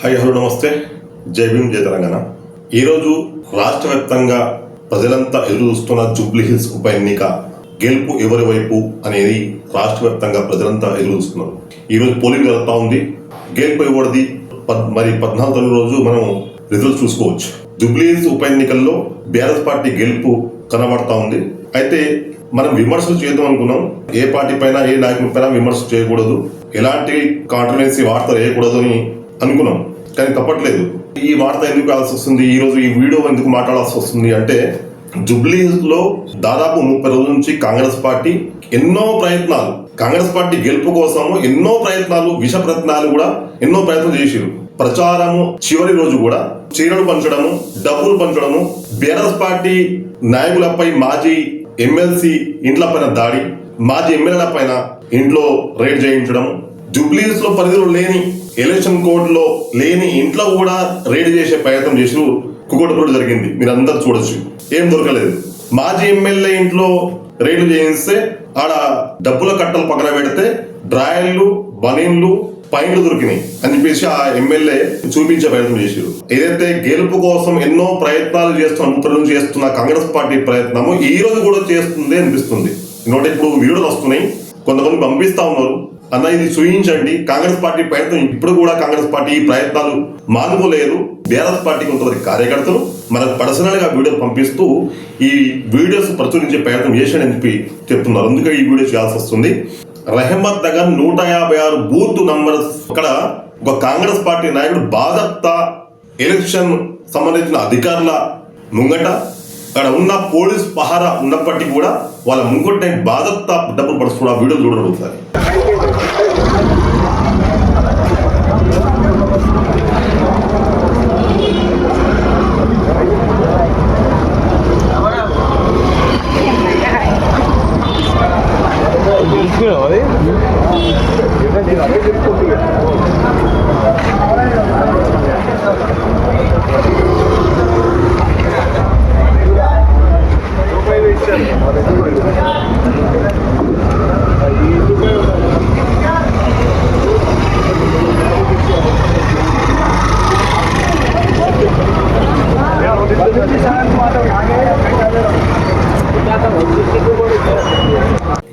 Hi hello నమస్తే. జై భీమ్ జయ తెలంగాణ. ఈరోజు రాష్ట్ర వ్యాప్తంగా ప్రజలంతా ఎదురు చూస్తున్న జూబ్లీ హిల్స్ ఉప ఎన్నిక గెలుపు ఎవరి వైపు అనేది రాష్ట్ర వ్యాప్తంగా ప్రజలంతా ఎదురు చూస్తున్నారు. ఈరోజు పోలింగ్ జరుగుతూ ఉంది. గెలుపు ఎవరిది? పద్ మరి పద్నాలుగు రోజు మనం రిజల్ట్ చూసుకోవచ్చు. జూబ్లీ హిల్స్ ఉప ఎన్నికల్లో బీఆర్ఎస్ పార్టీ గెలుపు కనబడతా ఉంది. అయితే మనం విమర్శలు చేద్దాం అనుకున్నాం. ఏ పార్టీ పైన ఏ నాయకుడి పైన విమర్శ చేయకూడదు. ఎలాంటి కాంట్రవర్సీ వార్తలు వేయకూడదు అని అనుకున్నాం. కానీ తప్పట్లేదు. ఈ వార్త ఎందుకు కావాల్సి వస్తుంది? ఈ రోజు ఈ వీడియో ఎందుకు మాట్లాడాల్సి వస్తుంది అంటే జుబ్లీస్ దాదాపు ముప్పై రోజుల నుంచి కాంగ్రెస్ పార్టీ ఎన్నో ప్రయత్నాలు కాంగ్రెస్ పార్టీ గెలుపు కోసము ఎన్నో ప్రయత్నాలు విష ప్రయత్నాలు కూడా ఎన్నో ప్రయత్నాలు చేసిరు ప్రచారము చివరి రోజు కూడా చీరలు పంచడము డబ్బులు పంచడము బీఆర్ఎస్ పార్టీ నాయకులపై మాజీ ఎమ్మెల్సీ ఇంట్ల పైన దాడి మాజీ ఎమ్మెల్యేల పైన ఇంట్లో రైడ్ చేయించడం జూబ్లీస్లో పరిధిలో లేని ఎలక్షన్ కోడ్లో లేని ఇంట్లో కూడా రైడ్ చేసే ప్రయత్నం చేసి కుకోటపురం జరిగింది. మీరు అందరు చూడొచ్చు. ఏం దొరకలేదు. మాజీ ఎమ్మెల్యే ఇంట్లో రైడ్లు చేయిస్తే ఆడ డబ్బుల కట్టలు పక్కన పెడితే డ్రాయర్లు బనీన్లు పైన్లు దొరికినాయి అని చెప్పేసి ఆ ఎమ్మెల్యే చూపించే ప్రయత్నం చేశారు ఏదైతే గెలుపు కోసం ఎన్నో ప్రయత్నాలు చేస్తున్న ముప్పై చేస్తున్న కాంగ్రెస్ పార్టీ ప్రయత్నము ఈ రోజు కూడా చేస్తుంది అనిపిస్తుంది. ఎందుకంటే ఇప్పుడు వీడియోలు వస్తున్నాయి. కొంతమంది పంపిస్తా ఉన్నారు. అన్న ఇది చూయించండి కాంగ్రెస్ పార్టీ ప్రయత్నం ఇప్పుడు కూడా కాంగ్రెస్ పార్టీ ఈ ప్రయత్నాలు మానుకోలేదు బీఆర్ఎస్ పార్టీ కొంతమంది కార్యకర్తలు మనకు పర్సనల్గా వీడియోలు పంపిస్తూ ఈ వీడియోస్ ప్రచురించే ప్రయత్నం చేశాడని చెప్పి చెప్తున్నారు. అందుకే ఈ వీడియో చేయాల్సి వస్తుంది. రహమత్ నగర్ నూట యాభై ఆరు బూత్ నంబర్ అక్కడ ఒక కాంగ్రెస్ పార్టీ నాయకుడు బాధప్తా ఎలక్షన్ సంబంధించిన అధికారుల ముంగట అక్కడ ఉన్న పోలీస్ పహారా ఉన్నప్పటికీ కూడా వాళ్ళ ముంగట బాధప్తా డబ్బులు పడుతున్న వీడియో చూడడం ఒకసారి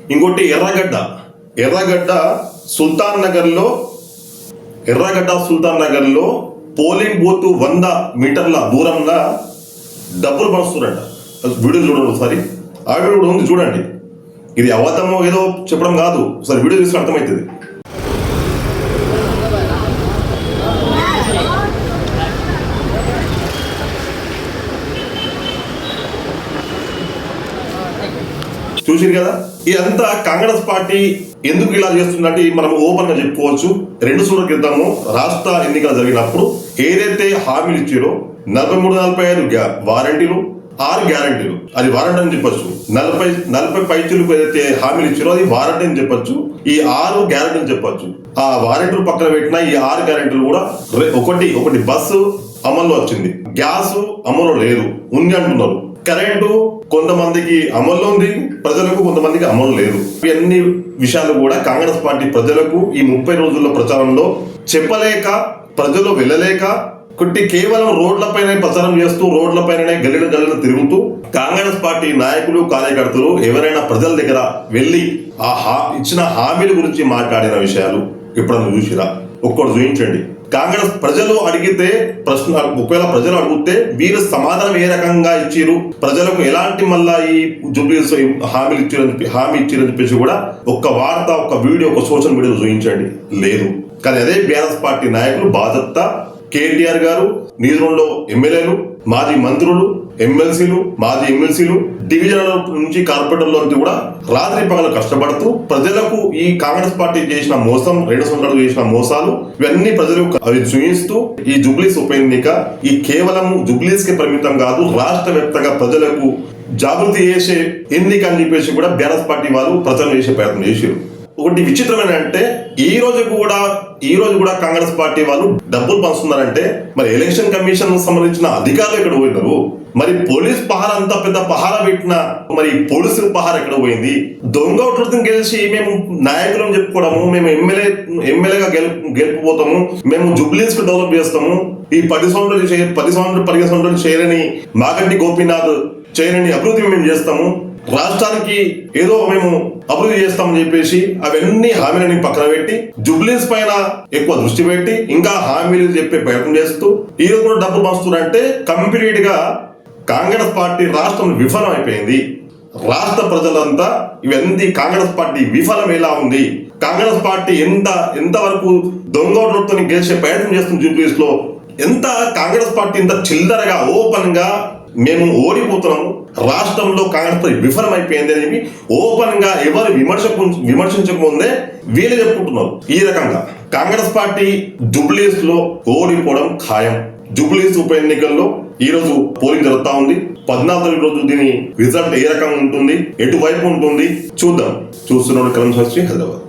ఇంకోటి ఎర్రగడ్డ. ఎర్రగడ్డ సుల్తాన్ నగర్లో ఎర్రగడ్డ సుల్తాన్ నగర్లో పోలింగ్ బూత్ వంద మీటర్ల దూరంగా డబ్బులు పడుస్తున్నారంట వీడియో చూడండి ఒకసారి. ఆవిడ కూడా ఉంది చూడండి. ఇది అవతమో ఏదో చెప్పడం కాదు. ఒకసారి వీడియో చూసి అర్థమవుతుంది. చూసిరు కదా? ఇదంతా కాంగ్రెస్ పార్టీ ఎందుకు ఇలా చేస్తుందంటే మనం ఓపెన్గా చెప్పుకోవచ్చు. రెండు సూర్ల క్రితము రాష్ట్ర ఎన్నికలు జరిగినప్పుడు ఏదైతే హామీలు ఇచ్చారో నలభై మూడు నలభై ఐదు గ్యా- వారంటీలు ఆరు గ్యారంటీలు. అది వారంటీ అని చెప్పొచ్చు. నలభై నలభై పైచులకు ఏదైతే హామీలు ఇచ్చారో అది వారంటీ అని చెప్పొచ్చు. ఈ ఆరు గ్యారంటీ అని చెప్పొచ్చు. ఆ వారంటీలు పక్కన పెట్టిన ఈ ఆరు గ్యారంటీలు కూడా ఒకటి ఒకటి బస్సు అమల్లో వచ్చింది. గ్యాస్ అమలు లేదు. ఉంది అంటున్నారు. కరెంటు కొంతమందికి అమల్లో ఉంది ప్రజలకు కొంతమందికి అమలు లేదు. ఇవన్నీ విషయాలు కూడా కాంగ్రెస్ పార్టీ ప్రజలకు ఈ ముప్పై రోజుల ప్రచారంలో చెప్పలేక ప్రజలు వెళ్ళలేక కొట్టి కేవలం రోడ్లపైనే ప్రచారం చేస్తూ రోడ్లపైననే గల్లిన గల్లిన తిరుగుతూ కాంగ్రెస్ పార్టీ నాయకులు కార్యకర్తలు ఎవరైనా ప్రజల దగ్గర వెళ్ళి ఆ హా ఇచ్చిన హామీల గురించి మాట్లాడిన విషయాలు ఎప్పుడన్నా చూసిరా? ఒక్కడు చూపించండి కాంగ్రెస్ ప్రజలు అడిగితే ప్రశ్న ఒకవేళ ప్రజలు అడిగితే వీరు సమాధానం ఏ రకంగా ఇచ్చిరు ప్రజలకు ఎలాంటి మళ్ళా ఈ జూబ్లీస్ హామీలు ఇచ్చారని చెప్పి హామీ ఇచ్చారని చెప్పేసి కూడా ఒక్క వార్త ఒక వీడియో ఒక సోషల్ మీడియాలో చూపించండి లేదు. కానీ అదే బీఆర్ఎస్ పార్టీ నాయకులు బాధత్త కేటీఆర్ గారు నిధులలో ఎమ్మెల్యేలు మాజీ మంత్రులు ఎమ్మెల్సీలు మాజీ ఎమ్మెల్సీలు డివిజన్ల నుంచి కార్పొరేటర్ల నుంచి కూడా రాత్రి పగలు కష్టపడుతూ ప్రజలకు ఈ కాంగ్రెస్ పార్టీ చేసిన మోసం రెండు సంవత్సరాలు చేసిన మోసాలు ఇవన్నీ ప్రజలకు అవి చూపిస్తూ ఈ జుబ్లీస్ ఉప ఎన్నిక ఈ కేవలం జుబ్లీస్కి పరిమితం కాదు రాష్ట్ర వ్యాప్తంగా ప్రజలకు జాగృతి చేసే ఎన్నిక అని చెప్పేసి కూడా బీఆర్ఎస్ పార్టీ వాళ్ళు ప్రచారం చేసే ప్రయత్నం చేశారు ఒకటి విచిత్రమైన అంటే ఈ రోజు కూడా ఈ రోజు కూడా కాంగ్రెస్ పార్టీ వాళ్ళు డబ్బులు పంచుతున్నారంటే మరి ఎలక్షన్ కమిషన్ సంబంధించిన అధికారులు ఇక్కడ పోయినారు? మరి పోలీస్ పహార అంత పెద్ద పహార పెట్టిన మరి పోలీసు పహార ఎక్కడ పోయింది? దొంగ ఓట్లతో గెలిచి మేము నాయకులం చెప్పుకోవడము మేము ఎమ్మెల్యే ఎమ్మెల్యేగా గెలుపు గెలుపుపోతాము మేము జుబ్లీస్కు డెవలప్ చేస్తాము ఈ పది సంవత్సరాలు పది సంవత్సరాలు పదిహేను సంవత్సరాలు చేయరని మాగంటి గోపీనాథ్ చేయరని అభివృద్ధి మేము చేస్తాము రాష్ట్రానికి ఏదో మేము అభివృద్ధి చేస్తామని చెప్పేసి అవన్నీ హామీలని పక్కన పెట్టి జుబ్లీస్ పైన ఎక్కువ దృష్టి పెట్టి ఇంకా హామీలు చెప్పే ప్రయత్నం చేస్తూ ఈ రోజు కూడా డబ్బులు పంచుతున్నారంటే కంప్లీట్గా కాంగ్రెస్ పార్టీ రాష్ట్రం విఫలం అయిపోయింది రాష్ట్ర ప్రజలంతా ఇవన్నీ కాంగ్రెస్ పార్టీ విఫలం ఎలా ఉంది? కాంగ్రెస్ పార్టీ ఎంత ఎంతవరకు దొంగ ఓట్లతో గెలిచే ప్రయత్నం చేస్తుంది జూబ్లీస్లో ఎంత కాంగ్రెస్ పార్టీ ఇంత చిల్లరగా ఓపెన్గా మేము ఓడిపోతున్నాము రాష్ట్రంలో కాంగ్రెస్ పార్టీ విఫలమైపోయింది అని చెప్పి ఓపెన్గా ఎవరు విమర్శ విమర్శించకముందే వీళ్ళు చెప్పుకుంటున్నారు. ఈ రకంగా కాంగ్రెస్ పార్టీ జుబ్లీస్లో ఓడిపోవడం ఖాయం. జుబ్లీస్ ఉప ఎన్నికల్లో ఈ రోజు పోలింగ్ జరుగుతా ఉంది. పద్నాలుగు రోజు దీని రిజల్ట్ ఏ రకంగా ఉంటుంది ఎటువైపు ఉంటుంది చూద్దాం. చూస్తున్నాడు కలం శాస్త్రి హైదరాబాద్.